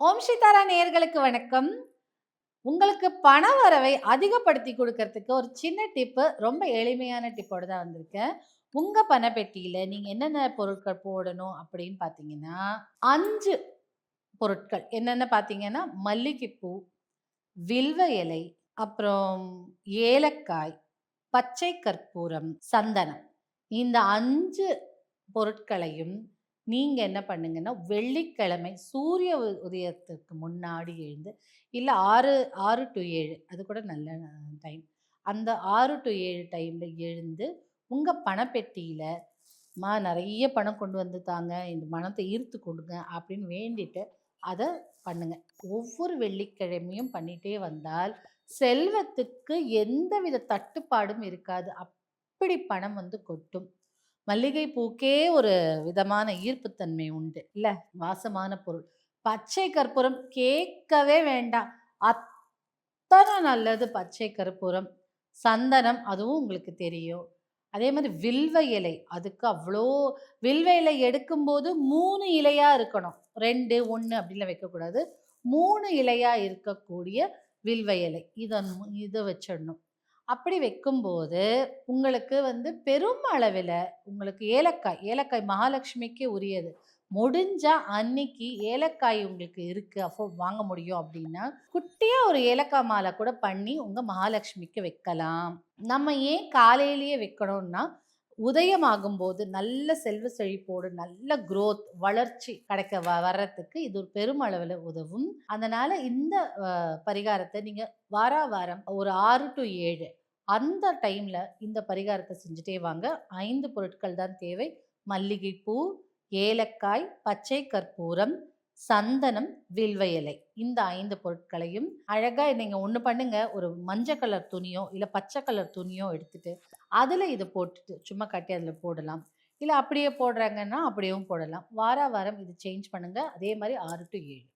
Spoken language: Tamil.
ஓம் சீதாரா நேயர்களுக்கு வணக்கம். உங்களுக்கு பண வரவை அதிகப்படுத்தி கொடுக்கறதுக்கு ஒரு சின்ன டிப்பு ரொம்ப எளிமையான டிப்போடு தான் வந்திருக்கேன் உங்கள் பணப்பெட்டியில் நீங்கள் என்னென்ன பொருட்கள் போடணும் அப்படின்னு பார்த்தீங்கன்னா அஞ்சு பொருட்கள். என்னென்ன பார்த்தீங்கன்னா மல்லிகைப்பூ வில்வ இலை அப்புறம் ஏலக்காய் பச்சை கற்பூரம் சந்தனம். இந்த அஞ்சு பொருட்களையும் நீங்கள் என்ன பண்ணுங்கன்னா வெள்ளிக்கிழமை சூரிய உதயத்துக்கு முன்னாடி எழுந்து இல்லை ஆறு ஆறு டு ஏழு அது கூட நல்ல டைம். அந்த ஆறு டு ஏழு டைமில் எழுந்து உங்கள் பணப்பெட்டியில் மா நிறைய பணம் கொண்டு வந்து தாங்க இந்த பணத்தை ஈர்த்து கொடுங்க அப்படின்னு வேண்டிட்டு அதை பண்ணுங்க. ஒவ்வொரு வெள்ளிக்கிழமையும் பண்ணிகிட்டே வந்தால் செல்வத்துக்கு எந்தவித தட்டுப்பாடும் இருக்காது. அப்படி பணம் வந்து கொட்டும். மல்லிகை பூக்கே ஒரு விதமான ஈர்ப்புத்தன்மை உண்டு. இல்லை? வாசமான பொருள். பச்சை கற்பூரம் கேட்கவே வேண்டாம். அத்தனை நல்லது பச்சை கற்பூரம். சந்தனம் அதுவும் உங்களுக்கு தெரியும். அதே மாதிரி வில்வ இலை அதுக்கு அவ்வளோ வில்வ இலை எடுக்கும்போது மூணு இலையாக இருக்கணும். ரெண்டு ஒன்று அப்படிலாம் வைக்கக்கூடாது. மூணு இலையாக இருக்கக்கூடிய வில்வ இலை. இதை இதை வச்சிடணும். அப்படி வைக்கும்போது உங்களுக்கு வந்து பெரும் அளவில் உங்களுக்கு ஏலக்காய் ஏலக்காய் மகாலட்சுமிக்கு உரியது. முடிஞ்சா அன்னைக்கு ஏலக்காய் உங்களுக்கு இருக்கு அஃபோர்ட் வாங்க முடியும் அப்படின்னா குட்டியா ஒரு ஏலக்காய் மாலை கூட பண்ணி உங்க மகாலட்சுமிக்கு வைக்கலாம். நம்ம ஏன் காலையிலேயே வைக்கணும்னா உதயமாகும் போது நல்ல செல்வ செழிப்போடு நல்ல குரோத் வளர்ச்சி கிடைக்க வ வர்றதுக்கு இது ஒரு பெருமளவில் உதவும். அதனால இந்த பரிகாரத்தை நீங்க வாரா வாரம் ஒரு ஆறு டு ஏழு அந்த டைமில் இந்த பரிகாரத்தை செஞ்சுட்டே வாங்க. ஐந்து பொருட்கள் தான் தேவை. மல்லிகைப்பூ ஏலக்காய் பச்சை கற்பூரம் சந்தனம் வில்வ இலை. இந்த ஐந்து பொருட்களையும் அழகாக நீங்கள் ஒன்று பண்ணுங்க. ஒரு மஞ்சள் கலர் துணியோ இல்லை பச்சை கலர் துணியோ எடுத்துட்டு அதில் இதை போட்டுட்டு சும்மா கட்டி அதில் போடலாம். இல்லை அப்படியே போடுறாங்கன்னா அப்படியும் போடலாம். வார வாரம் இது சேஞ்ச் பண்ணுங்க. அதே மாதிரி ஆறு டு ஏழு.